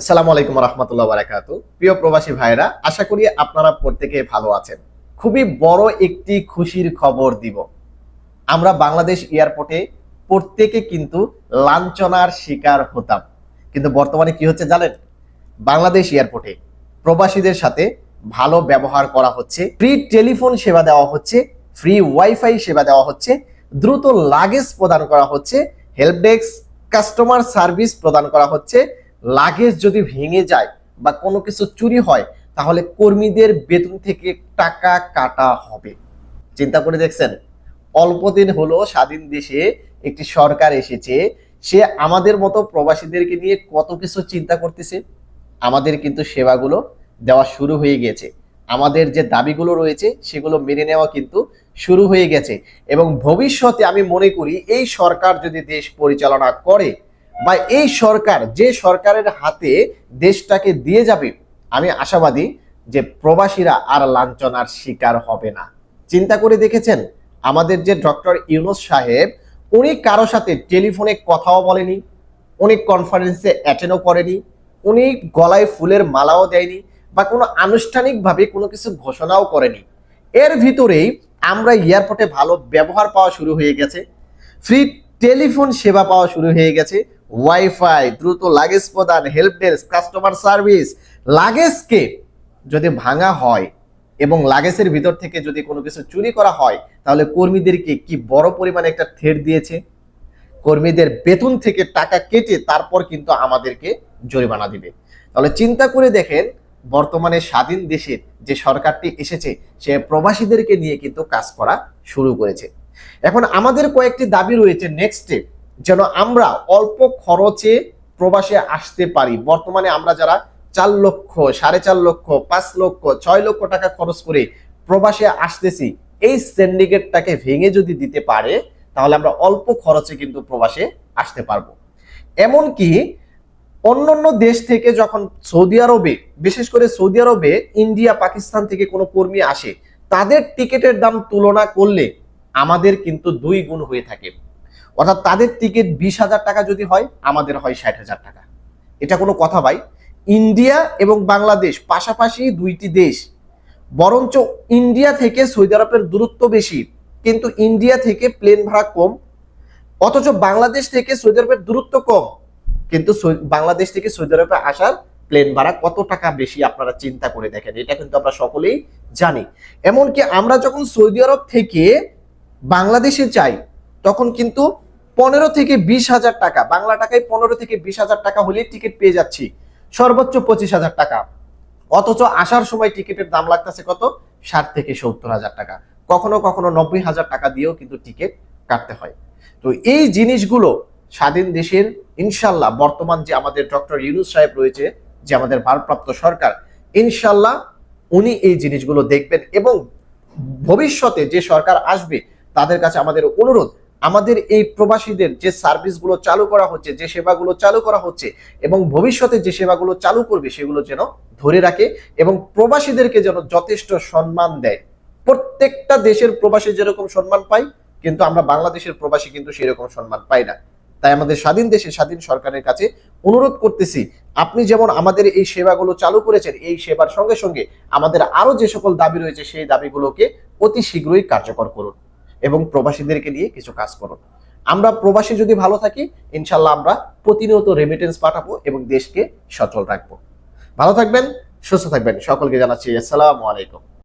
আসসালামু আলাইকুম রহমতুল্লাহ বারাকাত প্রিয় প্রবাসী ভাইরা আশা করি আপনারা প্রত্যেকে ভালো আছেন। খুবই বড় একটি খুশির খবর দিব। আমরা বাংলাদেশ এয়ারপোর্টে প্রত্যেকে কিন্তু লাঞ্ছনার শিকার হতাম। কিন্তু বর্তমানে কি হচ্ছে জানেন? বাংলাদেশ এয়ারপোর্টে প্রবাসীদের সাথে ভালো ব্যবহার করা হচ্ছে। ফ্রি টেলিফোন সেবা দেওয়া হচ্ছে, ফ্রি ওয়াইফাই সেবা দেওয়া হচ্ছে, দ্রুত লাগেজ প্রদান করা হচ্ছে, হেল্প ডেস্ক, কাস্টমার সার্ভিস প্রদান করা হচ্ছে লাগেজ যদি ভেঙে যায় বা কোনো কিছু চুরি হয়, তাহলে কর্মীদের বেতন থেকে টাকা কাটা হবে। চিন্তা করে দেখছেন? অল্প দিন হলো স্বাধীন দেশে একটি সরকার এসেছে। সে আমাদের মতো প্রবাসীদেরকে নিয়ে কত কিছু চিন্তা করতেছে? আমাদের কিন্তু সেবাগুলো দেওয়া শুরু হয়ে গেছে। আমাদের যে দাবিগুলো রয়েছে, সেগুলো মেনে নেওয়া কিন্তু শুরু হয়ে গেছে। এবং ভবিষ্যতে আমি মনে করি, এই সরকার যদি দেশ পরিচালনা করে বা এই সরকার যে সরকারের হাতে দেশটাকে দিয়ে যাবে, আমি আশাবাদী যে প্রবাসীরা আর লাঞ্ছনার শিকার হবে না। চিন্তা করে দেখেছেন? আমাদের যে ডক্টর ইউনুস সাহেব, উনি কারও সাথে টেলিফোনে কথাও বলেনি, উনি কনফারেন্সে অ্যাটেন্ডও করেনি, উনি গলায় ফুলের মালাও দেয়নি বা কোনো আনুষ্ঠানিকভাবে কোনো কিছু ঘোষণাও করেনি। এর ভিতরেই আমরা এয়ারপোর্টে ভালো ব্যবহার পাওয়া শুরু হয়ে গেছে ফ্রি টেলিফোন সেবা পাওয়া শুরু হয়ে গেছে ওয়াইফাই দ্রুত লাগেজ প্রদান হেল্প ডেস্ক কাস্টমার সার্ভিস লাগেজকে যদি ভাঙা হয় এবং লাগেজের ভিতর থেকে যদি কোনো কিছু চুরি করা হয়, তাহলে কর্মীদেরকে কি বড় পরিমাণে একটা থেট দিয়েছে? কর্মীদের বেতন থেকে টাকা কেটে তারপর কিন্তু আমাদেরকে জরিমানা দিবে। তাহলে চিন্তা করে দেখেন, বর্তমানে স্বাধীন দেশের যে সরকারটি এসেছে, সে প্রবাসীদেরকে নিয়ে কিন্তু কাজ করা শুরু করেছে। এখন আমাদের কয়েকটি দাবি রয়েছে নেক্সট স্টেপ যেন আমরা অল্প খরচে প্রবাসে আসতে পারি। বর্তমানে আমরা যারা চার লক্ষ, সাড়ে চার লক্ষ, পাঁচ লক্ষ, ছয় লক্ষ টাকা খরচ করে প্রবাসে আসতেছি, এই সিন্ডিকেটটাকে ভেঙে যদি দিতে পারে, তাহলে আমরা অল্প খরচে কিন্তু প্রবাসে আসতে পারব। এমনকি অন্যান্য দেশ থেকে যখন সৌদি আরবে, বিশেষ করে সৌদি আরবে, ইন্ডিয়া, পাকিস্তান থেকে কোনো কর্মী আসে, তাদের টিকিটের দাম তুলনা করলে আমাদের কিন্তু দুই গুণ হয়ে থাকে। অর্থাৎ তাদের টিকিট বিশ হাজার টাকা যদি হয়, আমাদের হয় ষাট হাজার টাকা। এটা কোনো কথা ভাই। ইন্ডিয়া এবং বাংলাদেশ পাশাপাশি দুইটি দেশ, বরঞ্চ ইন্ডিয়া থেকে সৌদি আরবের দূরত্ব বেশি, কিন্তু ইন্ডিয়া থেকে প্লেন ভাড়া কম, অথচ বাংলাদেশ থেকে সৌদি আরবের দূরত্ব কম, কিন্তু বাংলাদেশ থেকে সৌদি আরবে আসার প্লেন ভাড়া কত টাকা বেশি আপনারা চিন্তা করে দেখেন, এটা কিন্তু আমরা সকলেই জানি। এমনকি আমরা যখন সৌদি আরব থেকে বাংলাদেশে যাই, তখন কিন্তু পনেরো থেকে বিশ হাজার টাকা, বাংলা টাকায় পনেরো থেকে বিশ হাজার টাকা হলে টিকিট পেয়ে যাচ্ছি। সর্বোচ্চ পঁচিশ হাজার টাকা। অথচ আসার সময় টিকিটের দাম লাগতেছে কত? ষাট থেকে সত্তর হাজার টাকা। কখনো কখনো নব্বই হাজার টাকা দিয়েও কিন্তু টিকিট কাটতে হয়। তো এই জিনিসগুলো স্বাধীন দেশের ইনশাল্লাহ বর্তমান যে আমাদের ডক্টর ইউনুস সাহেব রয়েছে, যে আমাদের ভারপ্রাপ্ত সরকার, ইনশাল্লাহ উনি এই জিনিসগুলো দেখবেন এবং ভবিষ্যতে যে সরকার আসবে, তাদের কাছে আমাদের অনুরোধ আমাদের এই প্রবাসীদের যে সার্ভিসগুলো চালু করা হচ্ছে, যে সেবাগুলো চালু করা হচ্ছে এবং ভবিষ্যতে যে সেবাগুলো চালু করবে সেগুলো যেন ধরে রাখে এবং প্রবাসীদেরকে যেন যথেষ্ট সম্মান দেয়। প্রত্যেকটা দেশের প্রবাসী যেরকম সম্মান পায়, কিন্তু আমরা বাংলাদেশের প্রবাসী কিন্তু সেরকম সম্মান পাই না। তাই আমাদের স্বাধীন দেশে, স্বাধীন সরকারের কাছে অনুরোধ করতেছি, আপনি যেমন আমাদের এই সেবাগুলো চালু করেছেন, এই সেবার সঙ্গে সঙ্গে আমাদের আরও যে সকল দাবি রয়েছে, সেই দাবিগুলোকে অতি শীঘ্রই কার্যকর করুন। এবং প্রবাসীদেরকে নিয়ে কিছু কাজ করো। আমরা প্রবাসী যদি ভালো থাকি, ইনশাল্লাহ আমরা প্রতিনিয়ত রেমিটেন্স পাঠাবো এবং দেশকে সচল রাখব। ভালো থাকবেন, সুস্থ থাকবেন। সকলকে জানাচ্ছি, আসসালামু আলাইকুম।